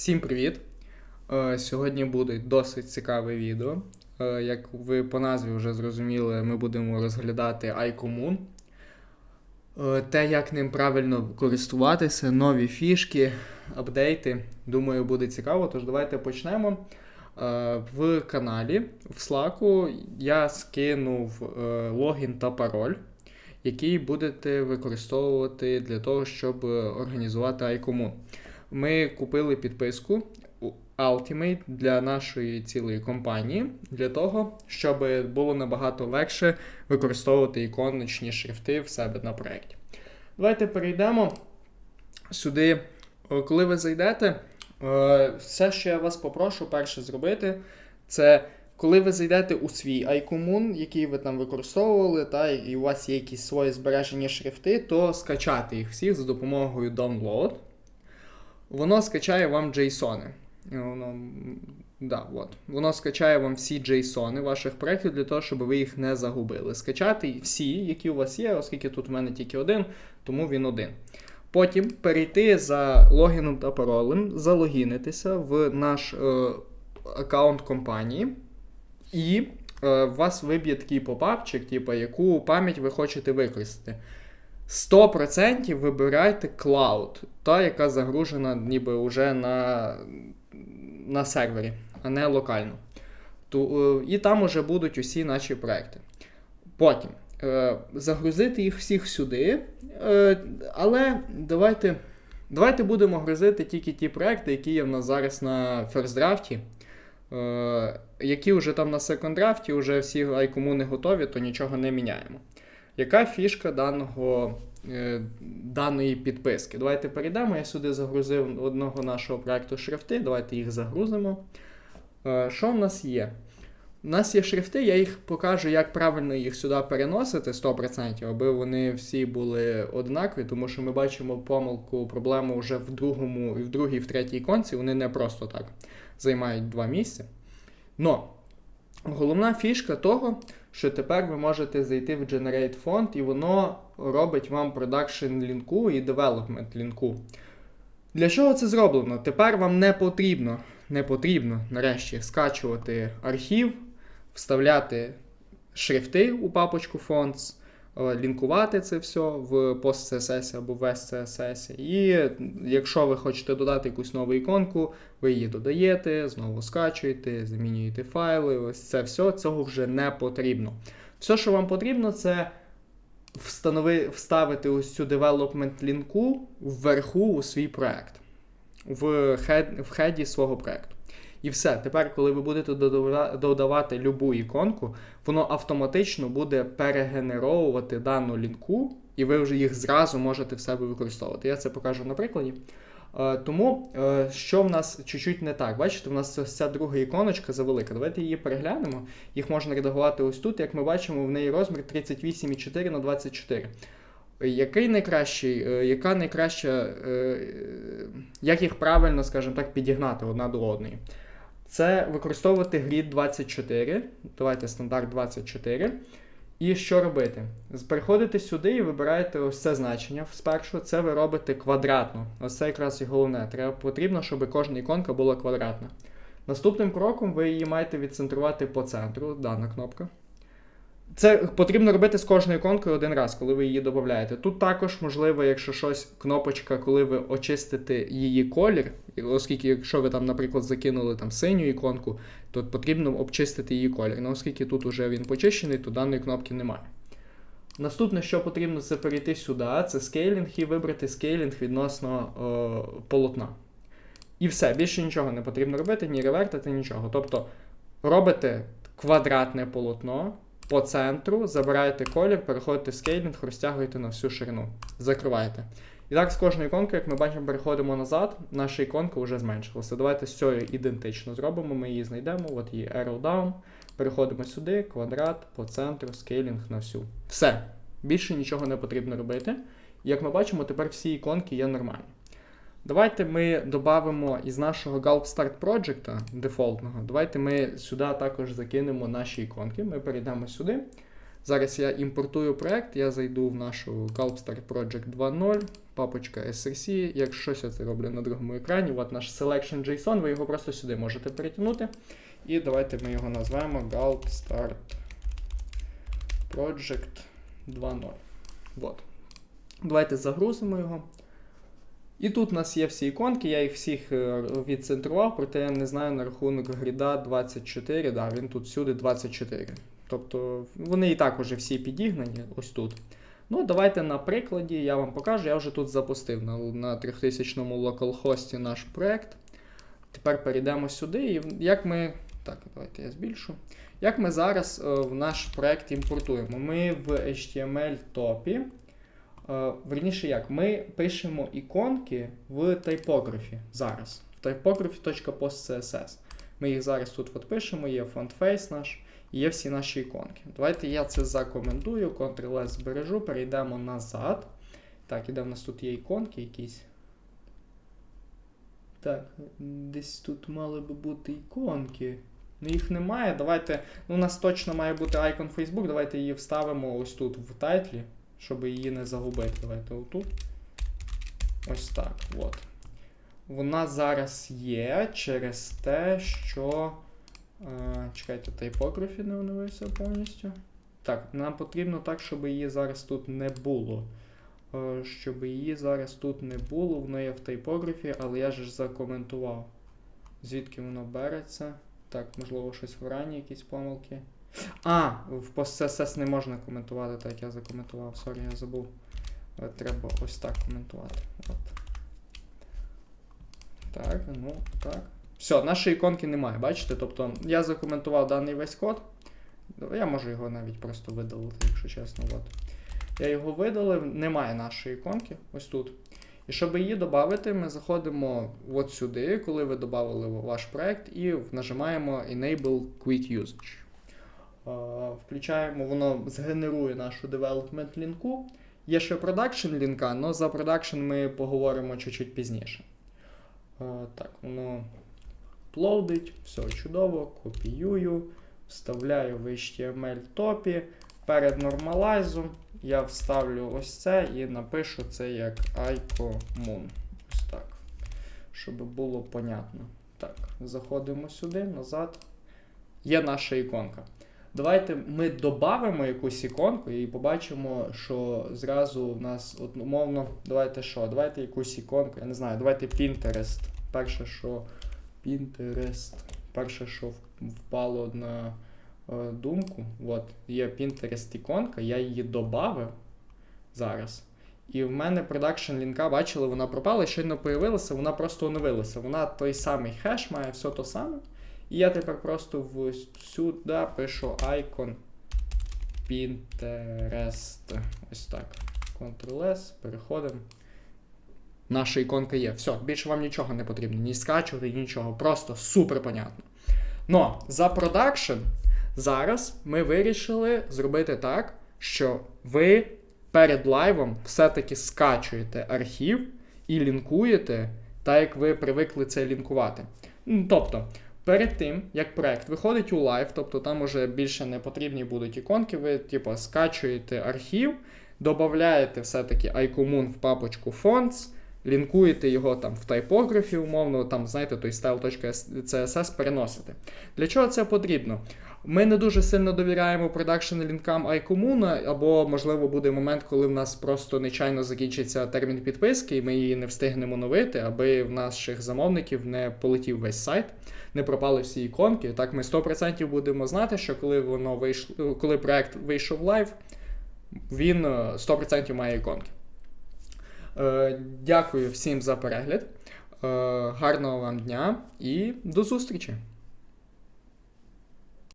Всім привіт! Е, Сьогодні буде досить цікаве відео. Е, Як ви по назві вже зрозуміли, ми будемо розглядати iCommun. Е, Те, як ним правильно користуватися, нові фішки, апдейти. Думаю, буде цікаво. Тож давайте почнемо. В каналі в Slack я скинув логін та пароль, який будете використовувати для того, щоб організувати iCommun. Ми купили підписку Ultimate для нашої цілої компанії, для того, щоб було набагато легше використовувати іконочні шрифти в себе на проєкті. Давайте перейдемо сюди. Коли ви зайдете, е, все, що я вас попрошу перше зробити, це коли ви зайдете у свій iCommun, який ви там використовували, та, і у вас є якісь свої збережені шрифти, то скачати їх всіх за допомогою Download воно скачає вам JSON. Воно, да, от. воно скачає вам всі JSON ваших проєктів для того, щоб ви їх не загубили. Скачати всі, які у вас є, оскільки тут в мене тільки один, тому він один. Потім перейти за логіном та паролем, залогінитися в наш е, аккаунт компанії, і е, у вас виб'є такий попапчик, типу, яку пам'ять ви хочете використати. 100% вибирайте Cloud, та, яка загружена ніби вже на, на сервері, а не локально. Ту, е, і там уже будуть усі наші проекти. Потім е, загрузити їх всіх сюди. Е, але давайте, давайте будемо грузити тільки ті проекти, які є в нас зараз на FirstDraft. Е, які вже там на секондрафті, вже всі айкомуни готові, то нічого не міняємо. Яка фішка даного, е, даної підписки? Давайте перейдемо. Я сюди загрузив одного нашого проекту шрифти. Давайте їх загрузимо. Е, що в нас є? У нас є шрифти, я їх покажу, як правильно їх сюди переносити 100%, аби вони всі були однакові, тому що ми бачимо помилку, проблему вже в другому, в другій, в третій іконці. Вони не просто так займають два місця. Но головна фішка того, що тепер ви можете зайти в Generate Font, і воно робить вам продакшн лінку і девелопмент лінку. Для чого це зроблено? Тепер вам не потрібно, не потрібно нарешті скачувати архів, вставляти шрифти у папочку Fonts, лінкувати це все в PostCSS або в SCSS. І якщо ви хочете додати якусь нову іконку, ви її додаєте, знову скачуєте, змінюєте файли. Ось це все, цього вже не потрібно. Все, що вам потрібно, це встанови, вставити ось цю development лінку вверху у свій проект, в, хед, в хеді свого проекту. І все. Тепер, коли ви будете додава- додавати любу іконку, воно автоматично буде перегенеровувати дану лінку, і ви вже їх зразу можете в себе використовувати. Я це покажу на прикладі. Е, тому, е, що в нас чуть-чуть не так. Бачите, в нас ця друга іконочка завелика. Давайте її переглянемо. Їх можна редагувати ось тут. Як ми бачимо, в неї розмір 38,4 на 24. Який найкращий, е, яка найкраща, як їх правильно, скажімо так, підігнати одна до одної? Це використовувати грід 24. Давайте стандарт 24. І що робити? Переходите сюди і вибираєте ось це значення спершу. Це ви робите квадратно. Ось це якраз і головне. Треба потрібно, щоб кожна іконка була квадратна. Наступним кроком ви її маєте відцентрувати по центру, дана кнопка. Це потрібно робити з кожною іконкою один раз, коли ви її додаєте. Тут також можливо, якщо щось, кнопочка, коли ви очистите її колір, оскільки, якщо ви там, наприклад, закинули там синю іконку, то потрібно обчистити її колір. Ну, оскільки тут уже він почищений, то даної кнопки немає. Наступне, що потрібно, це перейти сюди, це скейлінг і вибрати скейлінг відносно е, полотна. І все, більше нічого не потрібно робити, ні ревертити, нічого. Тобто робите квадратне полотно по центру, забираєте колір, переходите скейлінг, розтягуєте на всю ширину. Закриваєте. І так з кожної іконки, як ми бачимо, переходимо назад, наша іконка вже зменшилася. Давайте з цією ідентично зробимо, ми її знайдемо, от її arrow down. Переходимо сюди, квадрат, по центру, скейлінг на всю. Все. Більше нічого не потрібно робити. Як ми бачимо, тепер всі іконки є нормальні. Давайте ми додамо із нашого Gulp Start Project дефолтного. Давайте ми сюди також закинемо наші іконки. Ми перейдемо сюди. Зараз я імпортую проект, я зайду в нашу Gulp Start Project 2.0, папочка SRC. Якщо я це роблю на другому екрані, от наш selection JSON, ви його просто сюди можете перетягнути. І давайте ми його назвемо Galt Start Project 2.0. От. Давайте загрузимо його. І тут у нас є всі іконки, я їх всіх е, відцентрував, проте я не знаю на рахунок гріда 24. Да, він тут всюди 24. Тобто вони і так уже всі підігнані ось тут. Ну, давайте на прикладі я вам покажу. Я вже тут запустив на, на 3000 локалхості наш проект. Тепер перейдемо сюди. І як ми. Так, давайте я збільшу. Як ми зараз е, в наш проект імпортуємо? Ми в HTML топі. Е, Верніше як, ми пишемо іконки в тайпографі зараз. В typography.postcss. Ми їх зараз тут от пишемо, є фонтфейс наш, і є всі наші іконки. Давайте я це закоментую, Ctrl-S збережу, перейдемо назад. Так, і де в нас тут є іконки якісь. Так, десь тут мали би бути іконки. Ну їх немає. Давайте. Ну, у нас точно має бути айкон Facebook. Давайте її вставимо ось тут в тайтлі, щоб її не загубити. Давайте отут. Ось так. От. Вона зараз є через те, що. Е, чекайте, тайпографі не оновився повністю. Так, нам потрібно так, щоб її зараз тут не було. Е, щоб її зараз тут не було, воно є в тайпографі, але я ж закоментував. Звідки воно береться? Так, можливо, щось в рані якісь помилки. А, в PostCSS не можна коментувати, так як я закоментував. Сорі, я забув. Е, Треба ось так коментувати. От. Так, ну так. Все, нашої іконки немає, бачите? Тобто я закоментував даний весь код. Я можу його навіть просто видалити, якщо чесно. От. Я його видалив, немає нашої іконки, ось тут. І щоб її додати, ми заходимо от сюди, коли ви додали ваш проект, і нажимаємо Enable Quick Usage. Е, Включаємо, воно згенерує нашу development лінку. Є ще production лінка, але за production ми поговоримо чуть-чуть пізніше. Е, Так, воно плодить, все чудово, копіюю, вставляю в HTML топі. Перед нормалайзом я вставлю ось це і напишу це як iCommun. Ось так. Щоб було понятно. Так, заходимо сюди, назад. Є наша іконка. Давайте ми додамо якусь іконку і побачимо, що зразу в нас, от, умовно, давайте що? Давайте якусь іконку, я не знаю, давайте Pinterest. Перше, що Pinterest. Перше, що впало на е, думку, от, є Pinterest іконка, я її додав зараз. І в мене продакшн лінка, бачили, вона пропала, щойно появилася, вона просто оновилася. Вона той самий хеш має все то саме. І я тепер просто в сюди пишу icon Pinterest. Ось так. Ctrl-S, переходимо. Наша іконка є. Все, більше вам нічого не потрібно, ні скачувати, нічого. Просто супер понятно. Но за продакшн зараз ми вирішили зробити так, що ви перед лайвом все-таки скачуєте архів і лінкуєте, так як ви привикли це лінкувати. Тобто, перед тим, як проект виходить у лайв, тобто там уже більше не потрібні будуть іконки, ви типу, скачуєте архів, додаєте все-таки iCommun в папочку Fonts, лінкуєте його там в тайпографі, умовно, там, знаєте, той style.css переносите. Для чого це потрібно? Ми не дуже сильно довіряємо продакшн лінкам iCommun, або, можливо, буде момент, коли в нас просто нечайно закінчиться термін підписки, і ми її не встигнемо новити, аби в наших замовників не полетів весь сайт, не пропали всі іконки. Так, ми 100% будемо знати, що коли воно вийшло, коли проект вийшов лайв, він е, 100% має іконки. Е, Дякую всім за перегляд. Е, Гарного вам дня і до зустрічі!